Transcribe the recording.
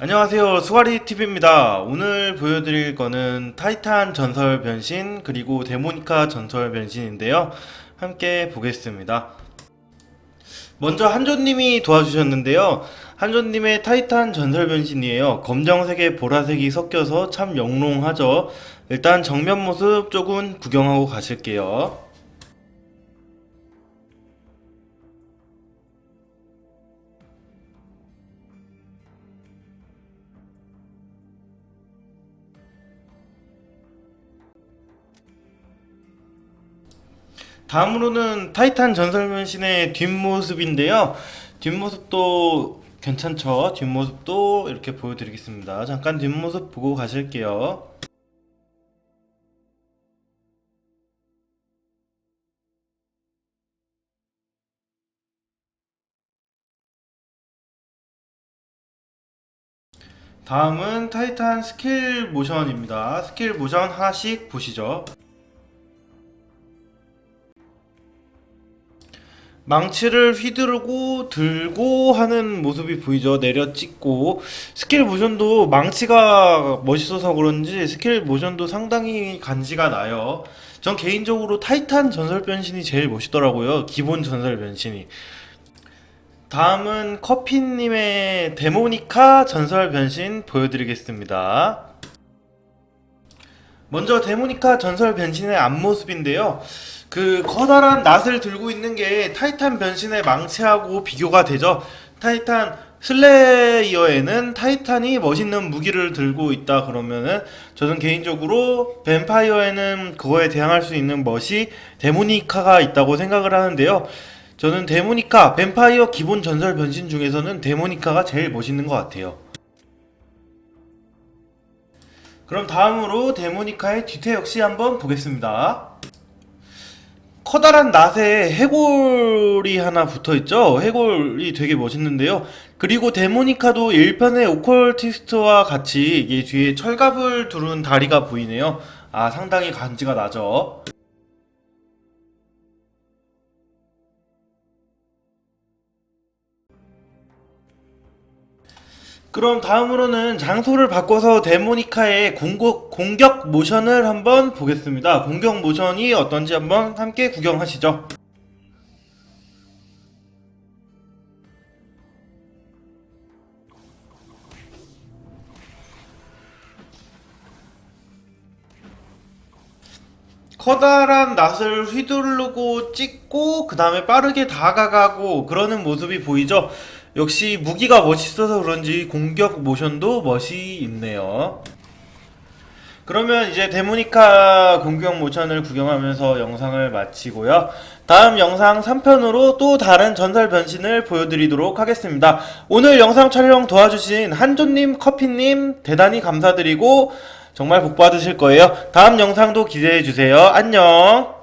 안녕하세요 수가리 TV입니다. 오늘 보여드릴 거는 타이탄 전설 변신 그리고 데모니카 전설 변신인데요. 함께 보겠습니다. 먼저 한조님이 도와주셨는데요. 한조님의 타이탄 전설 변신이에요. 검정색에 보라색이 섞여서 참 영롱하죠. 일단 정면 모습 조금 구경하고 가실게요. 다음으로는 타이탄 전설 변신의 뒷모습인데요. 뒷모습도 괜찮죠? 뒷모습도 이렇게 보여드리겠습니다. 잠깐 뒷모습 보고 가실게요. 다음은 타이탄 스킬 모션입니다. 스킬 모션 하나씩 보시죠. 망치를 휘두르고 들고 하는 모습이 보이죠. 내려 찍고 스킬 모션도 망치가 멋있어서 그런지 스킬 모션도 상당히 간지가 나요. 전 개인적으로 타이탄 전설 변신이 제일 멋있더라고요. 기본 전설 변신이. 다음은 커피님의 데모니카 전설 변신 보여드리겠습니다. 먼저 데모니카 전설 변신의 앞모습인데요. 그 커다란 낫을 들고 있는 게 타이탄 변신의 망치하고 비교가 되죠. 타이탄 슬레이어에는 타이탄이 멋있는 무기를 들고 있다 그러면은 저는 개인적으로 뱀파이어에는 그거에 대항할 수 있는 멋이 데모니카가 있다고 생각을 하는데요. 저는 데모니카, 뱀파이어 기본 전설 변신 중에서는 데모니카가 제일 멋있는 것 같아요. 그럼 다음으로 데모니카의 뒤태 역시 한번 보겠습니다. 커다란 낫에 해골이 하나 붙어 있죠? 해골이 되게 멋있는데요. 그리고 데모니카도 1편의 오컬티스트와 같이 이게 뒤에 철갑을 두른 다리가 보이네요. 아, 상당히 간지가 나죠. 그럼 다음으로는 장소를 바꿔서 데모니카의 공격, 공격 모션을 한번 보겠습니다. 공격 모션이 어떤지 한번 함께 구경하시죠. 커다란 낫을 휘두르고 찍고 그 다음에 빠르게 다가가고 그러는 모습이 보이죠. 역시 무기가 멋있어서 그런지 공격 모션도 멋이 있네요. 그러면 이제 데모니카 공격 모션을 구경하면서 영상을 마치고요. 다음 영상 3편으로 또 다른 전설 변신을 보여드리도록 하겠습니다. 오늘 영상 촬영 도와주신 한조님, 커피님 대단히 감사드리고 정말 복 받으실 거예요. 다음 영상도 기대해주세요. 안녕!